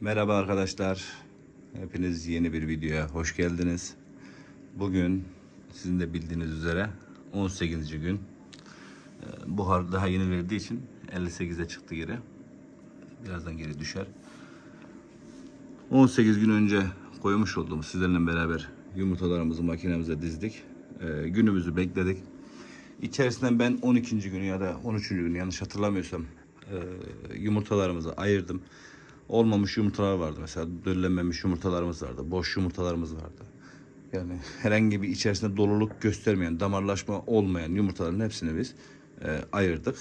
Merhaba arkadaşlar. Hepiniz yeni bir videoya hoş geldiniz. Bugün sizin de bildiğiniz üzere 18. gün. Ee, Buhar daha yeni verdiği için 58'e çıktı geri. Birazdan geri düşer. 18 gün önce koymuş olduğumuz sizlerle beraber yumurtalarımızı makinemize dizdik. Ee, günümüzü bekledik. İçerisinden ben 12. günü ya da 13. günü yanlış hatırlamıyorsam e, yumurtalarımızı ayırdım. Olmamış yumurtalar vardı mesela döllenmemiş yumurtalarımız vardı. Boş yumurtalarımız vardı. Yani herhangi bir içerisinde doluluk göstermeyen, damarlaşma olmayan yumurtaların hepsini biz e, ayırdık.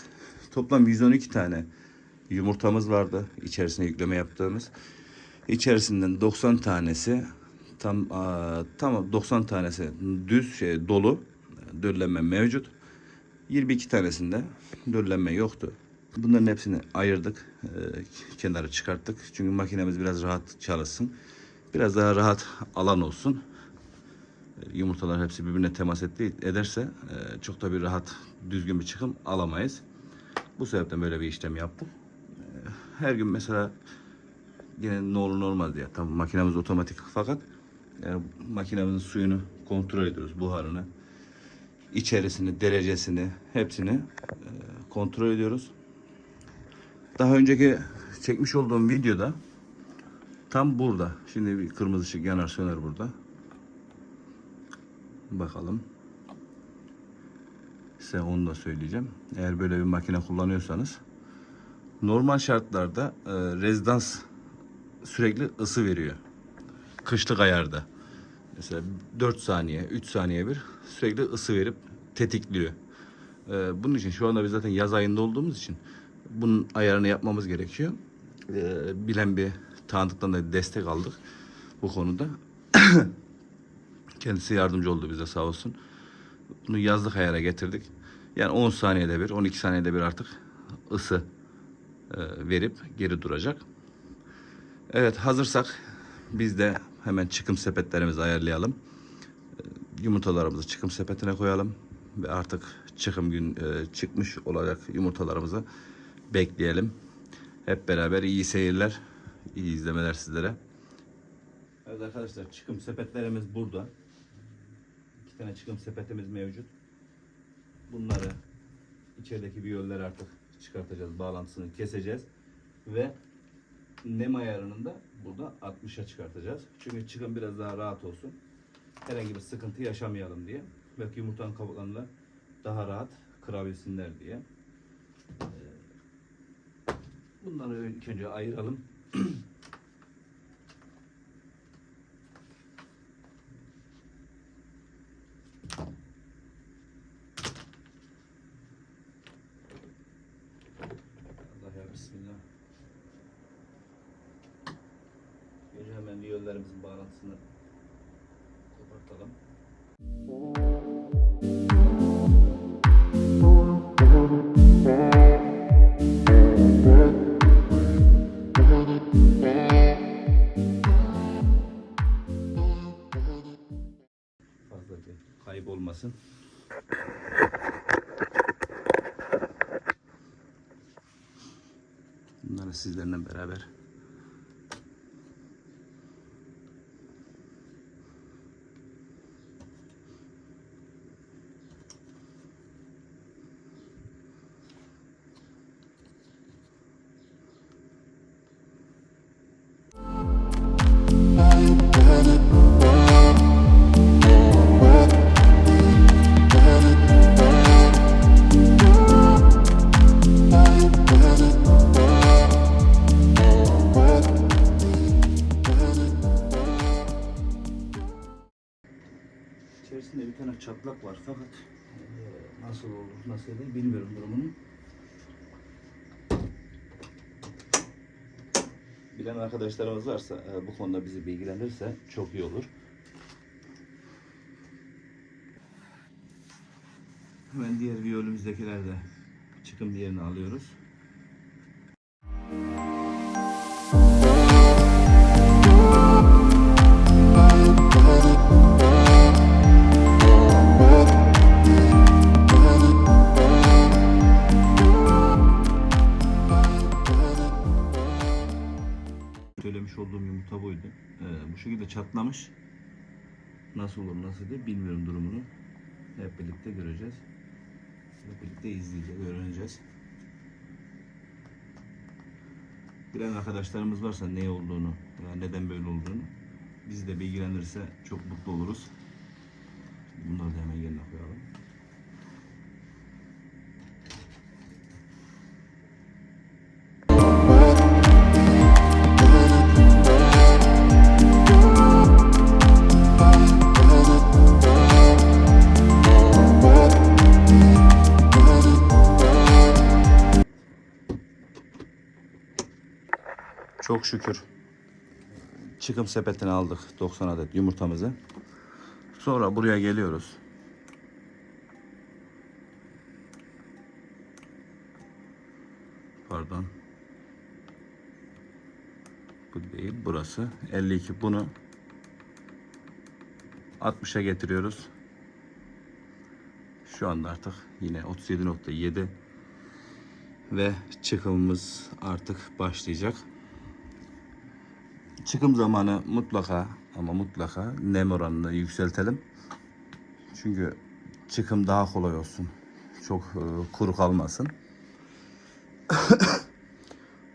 Toplam 112 tane yumurtamız vardı içerisine yükleme yaptığımız. İçerisinden 90 tanesi tam aa, tam 90 tanesi düz şey dolu döllenme mevcut. 22 tanesinde döllenme yoktu. Bunların hepsini ayırdık. e, kenara çıkarttık. Çünkü makinemiz biraz rahat çalışsın. Biraz daha rahat alan olsun. E, Yumurtalar hepsi birbirine temas etti, ederse e, çok da bir rahat düzgün bir çıkım alamayız. Bu sebepten böyle bir işlem yaptık. E, Her gün mesela yine ne olur normal diye. Tabii makinemiz otomatik fakat yani makinemizin suyunu kontrol ediyoruz buharını. içerisini, derecesini, hepsini e, kontrol ediyoruz. Daha önceki çekmiş olduğum videoda tam burada. Şimdi bir kırmızı ışık yanar söner burada. Bakalım. Size onu da söyleyeceğim. Eğer böyle bir makine kullanıyorsanız normal şartlarda e, rezidans sürekli ısı veriyor. Kışlık ayarda. Mesela 4 saniye, 3 saniye bir sürekli ısı verip tetikliyor. Ee, bunun için şu anda biz zaten yaz ayında olduğumuz için bunun ayarını yapmamız gerekiyor. Ee, bilen bir tanıdıktan da destek aldık bu konuda. Kendisi yardımcı oldu bize sağ olsun. Bunu yazlık ayara getirdik. Yani 10 saniyede bir, 12 saniyede bir artık ısı e, verip geri duracak. Evet hazırsak biz de hemen çıkım sepetlerimizi ayarlayalım. Ee, Yumurtalarımızı çıkım sepetine koyalım ve artık çıkım gün e, çıkmış olacak yumurtalarımızı bekleyelim. Hep beraber iyi seyirler, iyi izlemeler sizlere. Evet arkadaşlar çıkım sepetlerimiz burada. İki tane çıkım sepetimiz mevcut. Bunları içerideki biyolleri artık çıkartacağız, bağlantısını keseceğiz ve nem ayarını da burada 60'a çıkartacağız. Çünkü çıkım biraz daha rahat olsun. Herhangi bir sıkıntı yaşamayalım diye. Belki yumurtanın kabuklarını da daha rahat kırabilsinler diye. Bunları önce ayıralım. Bismillah. Önce hemen viyollerimizin bağlantısını kopartalım. Olmasın. Bunları sizlerle beraber çatlak var fakat eee, nasıl olur, nasıl eder bilmiyorum durumunu. Bilen arkadaşlarımız varsa eee, bu konuda bizi bilgilendirirse çok iyi olur. Hemen diğer viyolümüzdekiler de çıkım diğerini alıyoruz. Şekilde çatlamış. Nasıl olur nasıl değil bilmiyorum durumunu. Hep birlikte göreceğiz. Hep birlikte izleyeceğiz, öğreneceğiz. Bilen arkadaşlarımız varsa ne olduğunu, ya neden böyle olduğunu bizi de bilgilendirirse çok mutlu oluruz. Bunları da Çok şükür çıkım sepetine aldık 90 adet yumurtamızı. Sonra buraya geliyoruz. Pardon. Bu değil burası. 52 bunu 60'a getiriyoruz. Şu anda artık yine 37.7 ve çıkımımız artık başlayacak. Çıkım zamanı mutlaka ama mutlaka nem oranını yükseltelim. Çünkü çıkım daha kolay olsun. Çok e, kuru kalmasın.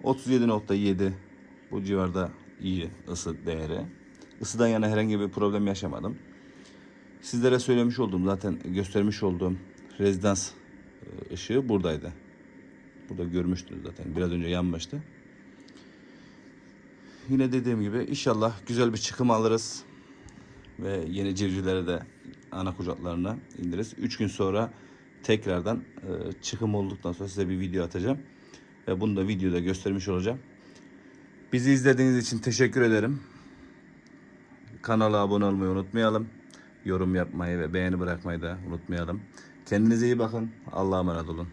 37.7 bu civarda iyi ısı değeri. Isıdan yana herhangi bir problem yaşamadım. Sizlere söylemiş olduğum zaten göstermiş olduğum rezidans e, ışığı buradaydı. Burada görmüştünüz zaten. Biraz önce yanmıştı. Yine dediğim gibi inşallah güzel bir çıkım alırız. Ve yeni civcivlere de ana kucaklarına indiririz. 3 gün sonra tekrardan e, çıkım olduktan sonra size bir video atacağım. Ve bunu da videoda göstermiş olacağım. Bizi izlediğiniz için teşekkür ederim. Kanala abone olmayı unutmayalım. Yorum yapmayı ve beğeni bırakmayı da unutmayalım. Kendinize iyi bakın. Allah'a emanet olun.